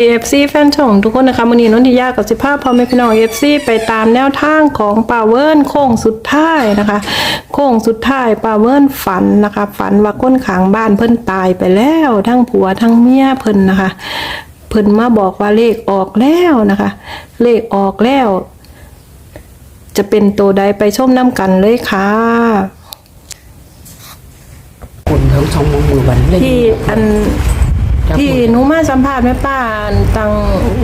เอฟซีแฟนช่องทุกคนนะคะวันนี้นนทิยากับสิภาพพอแม่พี่น้องเอฟซีไปตามแนวทางของป่าเวิร์นโค้งสุดท้ายนะคะ โค้งสุดท้ายป่าเวิร์นฝันนะคะ ฝันว่าก้นขางบ้านเพิ่นตายไปแล้ว ทั้งผัวทั้งเมียเพิ่นนะคะ เพิ่นมาบอกว่าเลขออกแล้วนะคะ เลขออกแล้ว จะเป็นตัวใดไปชมน้ำกันเลยค่ะคนทั้งสองมือมือวันเล่นที่อันครับ ที่หนูมาสัมภาษณ์แม่ป้าอันตัง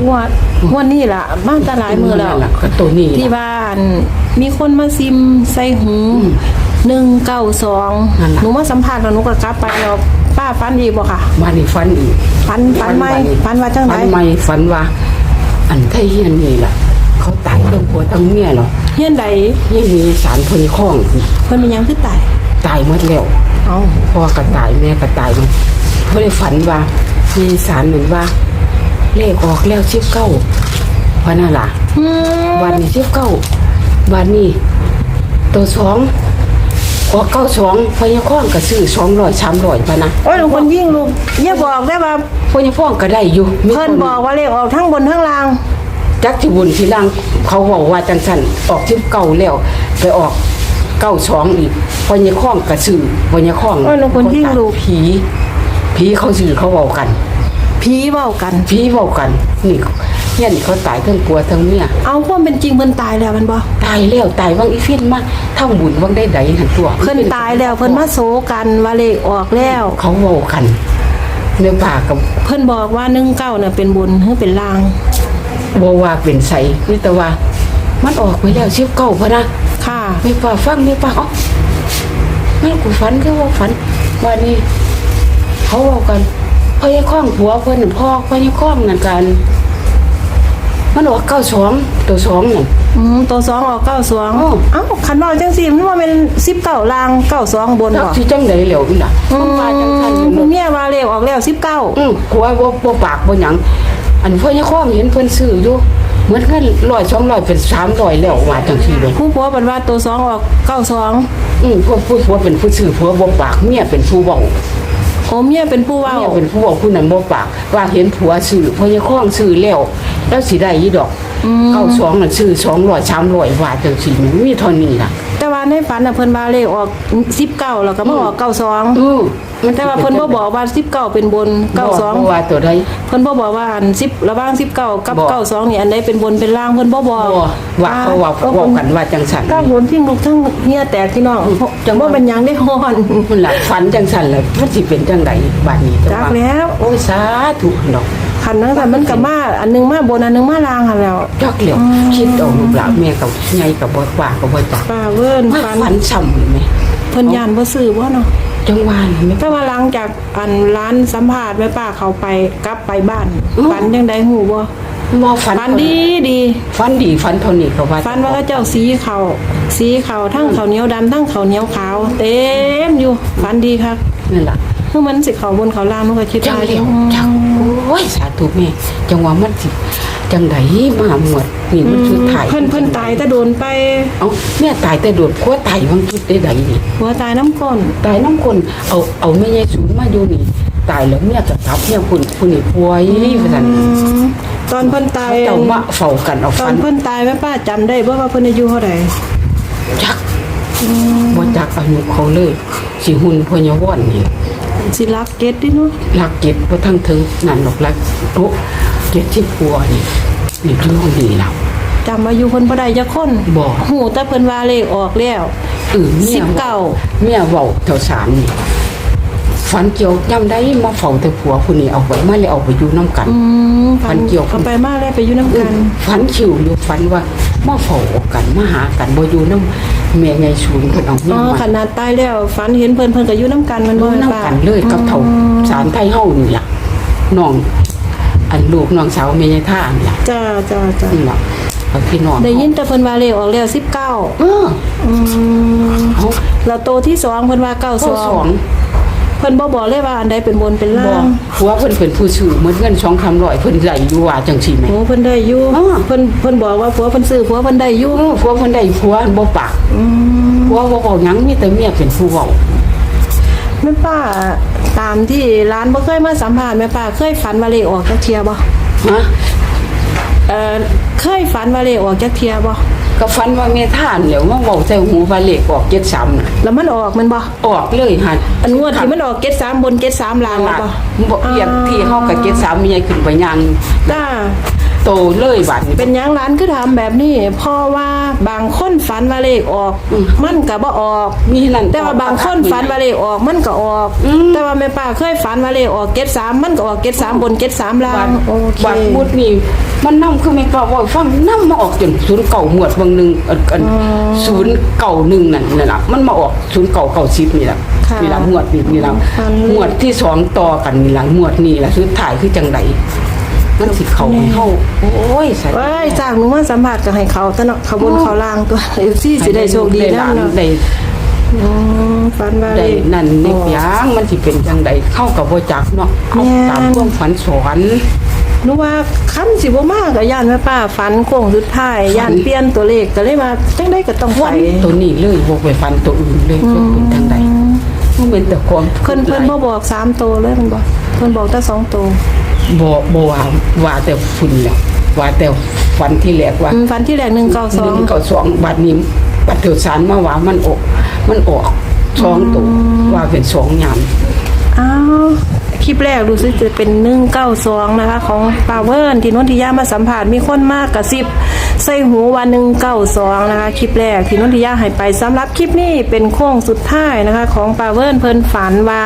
งวดงวดนี้ล่ะมาแตหลายมือแล้วนั่นล่ะก็ตัวนี้ที่บ้านมีคนมาซิมใส่หูหนึ่งเก้าสองนั่นล่ะหนูมาสัมภาษณ์แล้วหนูก็กลับไปแล้วป้าฟันอีกบ่ค่ะบ้านนี้ฟันอีกฟันฟันไหมฟันว่าจังไดฟันไม่ฟันว่า อันไทยเฮียนนี่ล่ะ เขาตายทั้งผัวทั้งเมียเหรอเฮียนใดยังมีสารพนิข้องเพิ่นเป็นหยังคือตายตายหมดแล้วเอาพ่อก็ตายแม่ก็ตายหมดเพื่อฝันว่า มีสารเหมือนว่า เลขออกแล้วชิบเก้าพะนั่นล่ะอืมวันนี้ชิบเก้าวันนี้ตัวสองออกเก้าสองพญาข้องก็ซื้อสองร้อยสามร้อยพะนะโอ้ยหนูคนยิ่งลูกอย่าบอกได้ว่าพญาข้องก็ได้อยู่มีเพิ่นคบอกว่าเลขออกทั้งบนทั้งล่าง จักที่บุญที่ล่างเขาบอกว่าจังสันออกที่เก่าแล้วไปออกเก้าสองอีกพญาข้องกระสือพญาข้องโอ้ยหนูคนยิ่งลูกผี ผีเขาสื่อเขาบอกกันผีเว้ากัน ผีบอกกันนี่เฮียนี่เขาตายทั้งกลัวทั้งเมียเอาความเป็นจริงเพิ่นตายแล้วแมันบ่ตายแล้วตายวังอีเฟียนมาทำบุญวังได้ใดหันตัวเพิ่นตายแล้วเพิ่นมาโศกันว่าเลขออกแล้ว เขาบอกกันเนื้อปากกับเพิ่นบอกว่าหนึ่งเก้าเนี่ยเป็นบนหรือเป็นล่าง บว่าเป็นใสนี่แต่ว่า มันออกไปแล้วเชียบเก่าพะนะ ค่ะไม่ป่าฟังไม่ป่าเอ๋อแม่กูฝันคือว่าฝันวันนี้ เขาบอกกันพ่อยังคล้องผัวเพิ่นน่ะพ่อพ่อยังคล้องนั่นกัน มันออกเก้าสองตัวสองนั่นอืมตัวสองออกเก้าสองอ้อเอ้าขันบอกจังสี่มันว่าเป็นสิบเก้าล่างเก้าสองบนจักบ่ที่จังไดเหลวนี่ล่ะอืมันว่าจังซั่นอยู่มเนาะเมียว่าเลขออกแล้วสิบเก้าอือผัวบ่บ่ปากบ่หยังอันพ่อยังคล้องเห็นเพิ่นซื้ออยู่เหมือนกันร้อยสองร้อยเป็นสามร้อยแล้วว่าจังซี่เลยผู้ผัวเป็นว่าตัวสองออกเก้าสองอือพวกผู้ผัวเป็นผู้ซื้อผัวบ่ปากเมียเป็นผู้เว้า โอ้เมียเป็นผู้เว่าเมียเป็นผู้เว้าผู้นั้นบ่ปากว่าเห็นผัวซื้อพยัคล้องซื้อแล้วแล้วสิได้อีดอก เก้าสองนั่นซื้อสองร้อยสามร้อยว่าจังซี่มีเท่านี้ล่ะ แต่ว่าในฝันน่ะเพิ่นว่าเลขออกสิบเก้าแล้วก็มาออกเก้าสองอือแต่ว่าเพิ่นบ่บอกว่าสิบเก้าเป็นบนเก้าสองบ่ว่าตัวใดเพิ่นบ่บอกว่าอันสิบระหว่างสิบเก้ากับบอกเก้าสองนี่อันใดเป็นบนเป็นล่างเพิ่นบ่บอกบ่ว่าเขาว่าเขาเว้ากันว่าจังซั่นก้าวโหนทิ้งลูกทั้งเฮียแตกที่น้องจังว่าเป็นหยังได้ฮ้อนมันล่ะฝันจังซั่นล่ะมันสิเป็นจังไดบัดนี้จักแล้วโอ้ยสาธุดอก คันนั้นแต่มันก็มาอันหนึงมาบนอันหนึงมาล่างหั่นแล้ว จักแล้วคิดเอาลูกหลานแม่กับใหญ่กับบ่ว่าก็บ่จักป้าเวิ้นมาฟันฝันซ้ำแม่เพิ่นย่านบ่ซื้อบ่เนาะจังหวะนี่แม่ แต่ว่าหลังจากอันร้านสัมภาษณ์แม่ป้าเขาไปกลับไปบ้านอืม ฝันจังได๋ฮู้บ่บ่ฝันฝันดีดีฝันดีฝันเท่านี้ก็ว่าฝันว่าเขาเจ้าสีเขาสีเขาทั้งข้าวเหนียวดำทั้งข้าวเหนียวขาว เต็มอยู่ฝันดีครับนั่นล่ะ คือมันสิเขาบนเขาล่างมันก็คิดจังว่าแล้วจังโอ้ยสาธุแม่จังว่ามันสิจังไดมาหมดนี่มันคือถ่ายเพิ่นเพิ่นตายแต่โดนไปเอ้าแม่ตายแต่โดดพัวตายวังจุดได้ใดนี่ หัวตายน้ำก้นตายน้ำคนเอาเอาแม่ยายสูงมาอยู่นี่ ตายแล้วเมียกับทับเนี่ยคุณคุณนี่ป่วยพันตอนเพิ่นตาย เจ้ามาเฝ้ากันเอาตอฟันนเพิ่นตายแม่ป้าจำได้บ่ว่าเพิ่นอายุเท่าใดจักบ่จักอายุเขาเลยสิหุ่นพญาวอนนี่ สิรักเก็ดดิเนาะลักเก็บบ่ทั้งถึงนั่นดอกลักโอ้เก็บที่ปัวนี่นี่เรื่องดีแล้วจำอายุเพิ่นบ่ได้จักคนบ่หูแต่เพิ่นว่าเลขออกแล้วเออเมียสิบเก้าเมียเว้าแถวสารนี่ฝันเกี่ยวย่ำได้มาเฝ้าแต่ผัวผู้นี้เอาไว้มาเลยเอาไปอยู่นํกัน อืมพันเกี่ยว ก็ไปมาแล้วไปอยู่นํกัน ฝันชิวอยู่ฝันว่ามาเฝ้ากันมาหากันบ่อยู่นํ แม่ไงสูงเพิ่นเอาเมีอ๋ยอมาขนาดตายแล้วฝันเห็นเพิ่นเพิ่นก็อยู่นํกันมันบ่รู้แม่นน้ำป้ากันเลยกับเท่าสารไทยเฮานี่ล่ะน้อง อันลูกน้องสาวแม่ยายท่านี่ล่ะจ้าจ้าจ้านี่ล่ะเอาพี่น้องได้ยินแต่เพิ่นว่าเลขออกแล้ว19เอออืมเขาแล้วโตที่สองเพิ่นว่าเข้าสอง92 เพิ่นบ่บอกเลยว่าอันใดเป็นบนเป็นบล่าอกงผัวเพิ่นเป็นผู้ซื้อเหมือนเงิน2-300เพิ่นไหลอยู่ว่าจังซี่แหม โอ้เพิ่นได้อยู่อ้อ เพิ่นเพิ่นบอกว่าผัวเพิ่นซื้อผัวเพิ่นได้อยู่เออผัวเพิ่นได้ผัวบ่ปากอืมผัวบ่เว้าหยังมีแต่เมียเป็นผู้เว้าแม่ป้าตามที่ร้านบ่เคยมาสัมภาษณ์แม่ป้าเคยฝันว่าเลขออกจักเที่ยบ่ฮะเอ่อเคยฝันว่าเลขออกจากเทียบ่ ก็ฝันว่าแม่ท่านแล้วมาบอกใส่หูว่าเลขออก73น่ะแล้วมันออกแมันบ่ออกเลยหั่นอันงวดที่มันออก73บน73ล่างล่ะบ่บ่เรียกที่เฮากับ73มีใหญ่ขึ้นไปยังจ้า โตเลยบัดนี้ เป็นหยังร้านคือทำแบบนี้เพราะว่าบางคนฝันว่าเลขออก อืมมันก็บ่ออกมีนั่นแต่ว่าบางคนฝันว่าเลขออกมันก็ออก อืม แต่ว่าแม่ป้าเคยฝันว่าเลขออก73มันก็ออก73บน73ล่าบังดโอเคบัดมุดนี่ มันนำคือแม่ก็ว่าฟังนำมาออกจนศูนย์เก่าหมวดเบางหนึงอันอันศูนย์เก่าหนึ่งนั่นนั่นล่ะมันมาออกศูนย์เก่าเก่าสิบนี่ล่ะค่ะนี่ล่ะหมวดนี่นี่ล่ะฝันหมวดที่สองต่อกันนี่ล่ะหมวดนี่ล่ะสุดท้ายคือจังไดมันสิเข้าเข้าโอ้ยสาธุเว้ยจากหนูมาสัมผัสกับให้เขาตะเนาะเขาบนเขาล่างตัวเอฟซีสิได้โชคดีได้หแล้ลานเนาะได้อืมฝันว่าได้เลขนั่นนี่ยางมันสิเป็นจังไดเข้ากับบ่จักเนาะเอาแม่นตามความฝันสอน หนูว่าคันสิบ่มากกับย่านแม่ป้าฝันโค้งสุดท้ายย่านเปลี่ยนตัวเลขก็เลยมาจังได้ก็ต้องไปวันตัวนี้เลยบ่ไปฝันตัวอื่นเลยก็เป็นจังไดมันเป็นแต่ความเพิ่นเพิ่นบ่บอกสามตัวเลยมันบอกเพิ่นบอกแต่สองตัวบ่บ่ว่าว่าแต่ฝุ่นแหละว่าแต่ฝันที่แรกว่าอืมฝันที่แรกหนึ่งเก้าสอง1 9 2บัดนี้บัดเถือสารมาว่ามันออก มันออกสองตัวว่าเป็นสองยามอ้าวค ลิปแรกรู้สึกจะเป็นหนึ่งเก้าสองนะคะ ของปาเวิร์นที่นนทิยามาสัมผัสมีคนมากกระซิบใส่หูวันหนึ่งเก้าสองนะคะคลิปแรกที่นนทิยาให้ไปสำหรับคลิปนี้เป็นโค้งสุดท้ายนะคะ ของปาเวิร์นเพิ่นฝันว่า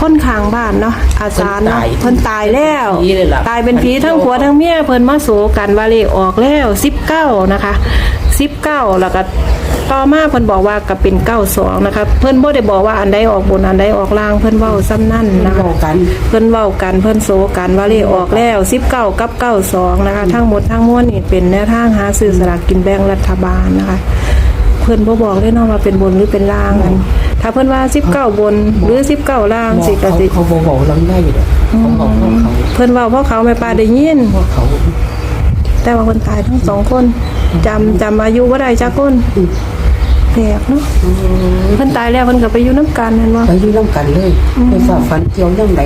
คนข้างบ้านเนาะอาจารย์เนาะเพิ่นตายแล้วผีเลยล่ะตายเป็นผีทั้งผัวทั้งเมียเพิ่นมาโศกันว่าเลขออกแล้ว19นะคะ19แล้วก็ ต่อมาเพิ่นบอกว่าก็เป็น92นะคะเพิ่นบ่ได้บอกว่าอันใดออกบนอันใดออกล่างเพิ่นเว้าซ้ำนั่นนะคะเว้ากัน เพิ่นเว้ากันเพิ่นโศกันว่าเลขออกแล้ว19กับ92นะคะ ทั้งหมดทั้งมวลนี่เป็นแนวทางหาซื้อสลากกินแบ่งรัฐบาลนะคะ เพิ่นบ่บอกเลยเนาะว่าเป็นบนหรือเป็นล่างอันถ้าเพิ่นว่า19บนหรือ19ล่างสิก็เขาสิเขาบ่เว้าลำได้ดอกเขาบอกพวกเขาเพิ่นเว้าเพราะเขาไม่ปาได้ยิน พวกเขา แต่ว่าคนตายทั้งสองคนจำจำอายุว่าได้จักคนแปลกเนาะเพิ่นตายแล้วเพิ่นก็ไปอยู่น้ำกันนั่นว่าไปอยู่นํกันเลยไปฝากฝันเกี่ยวจังได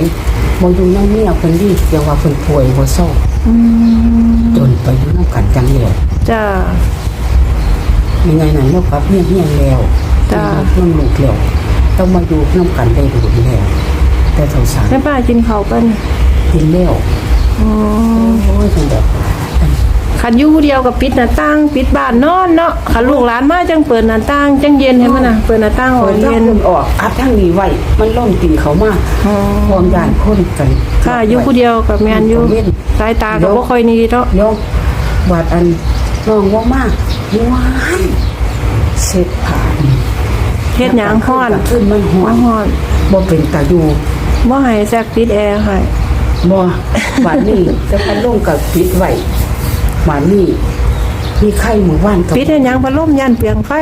บ่อยู่นำเมียเพิ่นดีเกี่ยวว่าเพิ่นป่วยบ่เศร้าจนไปอยู่นํกันจังเลยจ้ายังไงนั้นเรากับเมียเฮียนแล้วจ้ะน้ำลูกแล้วต้องมาอยู่นํกันได้ดูแล้วแต่เท่าสารแม่ป้ากินข้าวเปิ้นกินแล้วอ๋อโอ้ยจังได๋ คันอยู่ผู้เดียวกับปิดหน้าต่างปิดบ้านนอนเนาะคันลูกหลานมาจังเปิดหน้าต่างจังเย็นให้มันน่ะเปิดหน้าต่างออเปิกดทางเย็นคนออกอัดทางนี้ไว้มันล่มตีเขามาอ๋อความยานคนกันค่ะอยู่ผู้เดียวกับแม่นอยู่สายตาก็บ่ค่อยดีเนาะโยมบาดอันน้องว่ามากว้ายเสร็จผ่านเฮ็ดหยังฮ้อนขึ้นมันฮ้อนฮ้อนบ่เป็นตาอยู่บ่ให้แซกติดแอร์ให้บ่บาดนี้แต่พันลงกับปิดไว้ บาดนี้มีไข้หมู่บ้านกับปิดให้หยังพัดลมยันเปลียงไฟ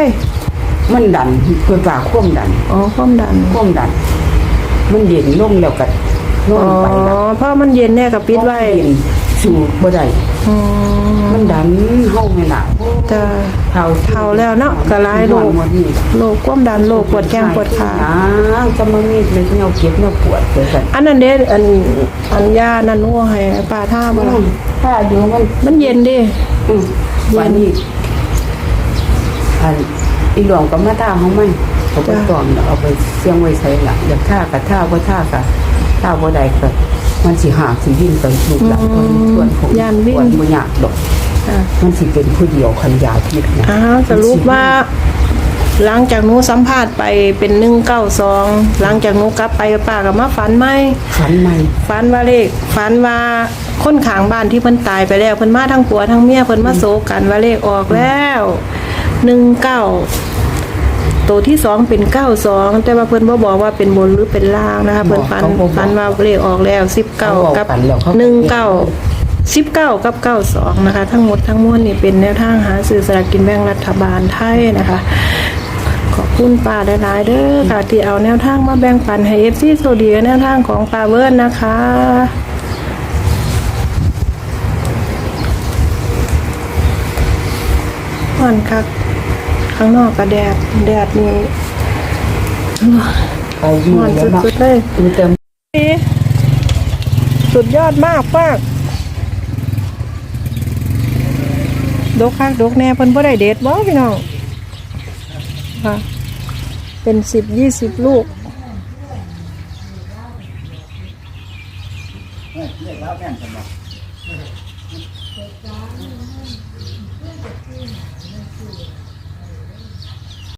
มันดันเพื่อปากความดันอ๋อความดันความดัน มันเย็นลงแล้วก็ลอ๋งอไปแล้วเพราะมันเย็นแน่กับปิดไว้เย็นสู่บ่ได้อื มมันดันเฮาไม่ล่ะจะเท่าเฒ่าแล้วเนาะก็หลายโรคหมดนี่โรคความดันโรคปวดแข้งปวดขาอ้าวจะมามีเลยเงาเก็บเงาปวดเลยกันอันนั้นเด้อันอันยานั่นนัวให้ป้าท่าบ่ล่ะถ้าอยู่มันมันเย็นเดิอืมวันนี้อันอีหลวงก็มาท่าเขาไม่เขาไปตอนเอาไปเสียงไว้ใส่ละอยากท่ากับท่าบ่ท่ากับท่าบ่ได้ก็ มันสิหากสิวิ่งไปลูกหลานคนชวนผมย่านวิ่งควรบ่อยากดอกอะมันสิเป็นผู้เดียวคันยาพิษนะอ้าวสรุปว่า หลังจากหนูสัมภาษณ์ไปเป็น192หลังจากหนูกลับไปป้าก็มาฝันใหม่ฝันใหม่ฝันว่าเลขฝันว่าคนข้างบ้านที่เพิ่นตายไปแล้วเพิ่นมาทั้งผัวทั้งเมียเพิ่นมาโศกกันว่าเลขออกแล้วหนึ่งเก้า ตัวที่สองเป็นเก้าสองแต่ว่าเพิ่นบ่บอกว่าเป็นบนหรือเป็นล่างนะคะ เพิ่นฝันฝันว่าเลขออกแล้วสิบเก้ากับหนึ่งเก้าสิบเก้ากับเก้าสองนะคะ ทั้งหมดทั้งมวลนี่เป็นแนวทางหาซื้อสลากกินแบ่งรัฐบาลไทยนะคะ ขอบคุณป้าหลายๆเด้อค่ะที่เอาแนวทางมาแบ่งปันให้เอฟซีโซเดียแนวทางของป้าเวิร์นนะคะอ่อนคัก ข้างนอกก็แดดแดดนี่อุ่ร้อนแล้สุดๆเลยดูแต่สุดยอดมากมากดกค่กดกแน่เพิ่นบ่ได้เด็ดบ่พี่น้องค่ะเป็นสิบยี่สิบลูก